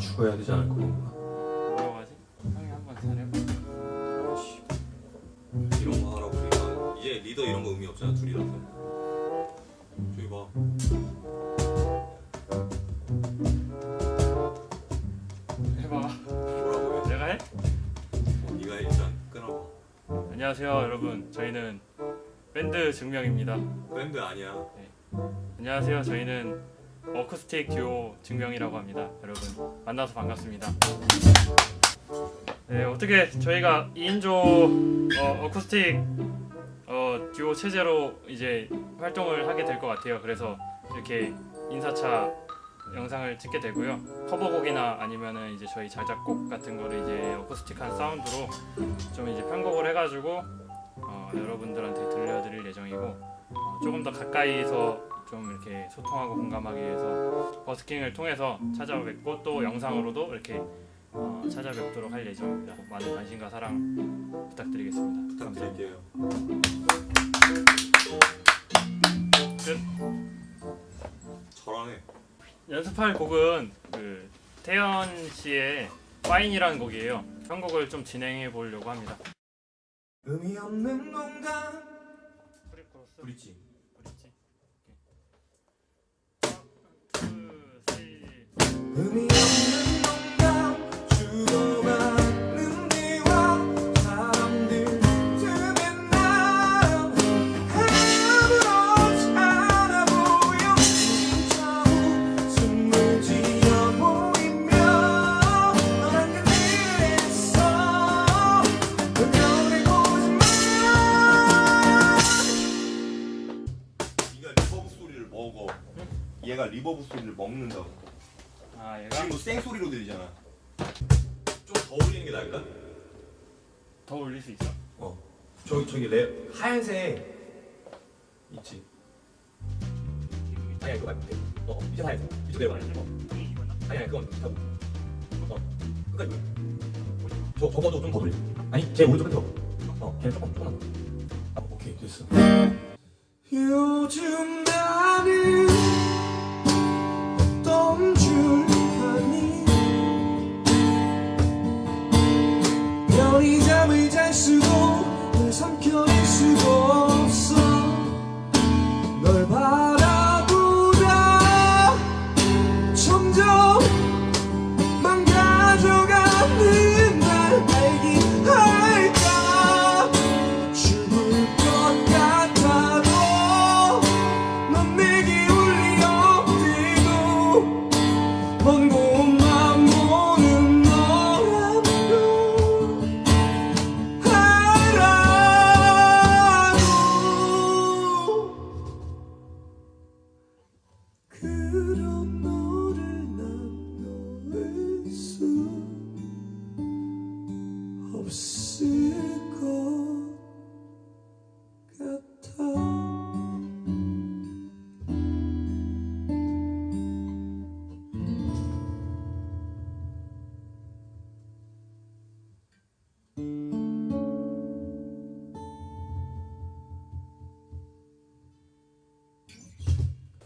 죽어야 되지 않을 건가? 뭐라고 하지? 형이 한번 잘해봐 이런 거 하라고 우리가. 이제 리더 이런 거 의미 없잖아 둘이라서. 저기 봐. 해봐. 뭐라고 해? 내가 해? 어, 네가 해, 일단. 끊어봐. 안녕하세요 여러분. 저희는 밴드 증명입니다. 밴드 아니야. 안녕하세요. 저희는 어쿠스틱 듀오 증명이라고 합니다. 여러분 만나서 반갑습니다. 네 어떻게 저희가 2인조 어, 어쿠스틱 어, 듀오 체제로 이제 활동을 하게 될 것 같아요. 그래서 이렇게 인사차 영상을 찍게 되고요. 커버곡이나 아니면은 이제 저희 자작곡 같은 거를 이제 어쿠스틱한 사운드로 좀 이제 편곡을 해가지고 어, 여러분들한테 들려드릴 예정이고 어, 조금 더 가까이서 좀 이렇게 소통하고 공감하기 위해서 버스킹을 통해서 찾아뵙고 또 영상으로도 이렇게 어, 찾아뵙도록 할 예정입니다. 많은 관심과 사랑 부탁드리겠습니다. 부탁드릴게요 끝. 잘하네 연습할 곡은 그 태연 씨의 파인이라는 곡이에요. 편곡을 좀 진행해 보려고 합니다. 의미 없는 브릿지 브릿지. 먹어. 얘가 리버브 소리를 먹는다고. 아 얘가 지금 생 소리로 들리잖아. 좀 더 올리는 게 나을까? 더 올릴 수 있어? 어 저기 저기 레 하얀색 있지 아니야 그거 말고 돼. 어 어, 이제 하얀색 이쪽 내려가 어. 아니야 그건 비슷하고 어 끝까지 저 저거도 좀 더 돌려 아니 제 오른쪽 끝에 어 걔는 조금 조금만 더 아, 오케이 됐어 요즘 나는 어떤 줄 아니? 별이 잠을 잘 수고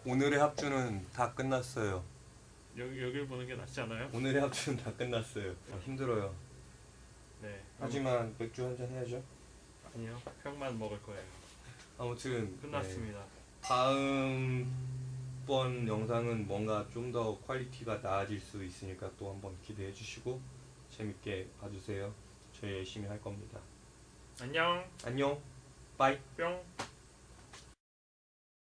오늘의 합주는 다 끝났어요. 여기 여기를 보는 게 낫지 않아요? 오늘의 합주는 다 끝났어요. 어, 힘들어요. 네. 하지만 맥주 한 잔 해야죠. 아니요. 형만 먹을 거예요. 아무튼 끝났습니다. 네, 다음 번 영상은 뭔가 좀 더 퀄리티가 나아질 수 있으니까 또 한번 기대해 주시고 재밌게 봐주세요. 저희 열심히 할 겁니다. 안녕. 안녕. 빠이. 뿅.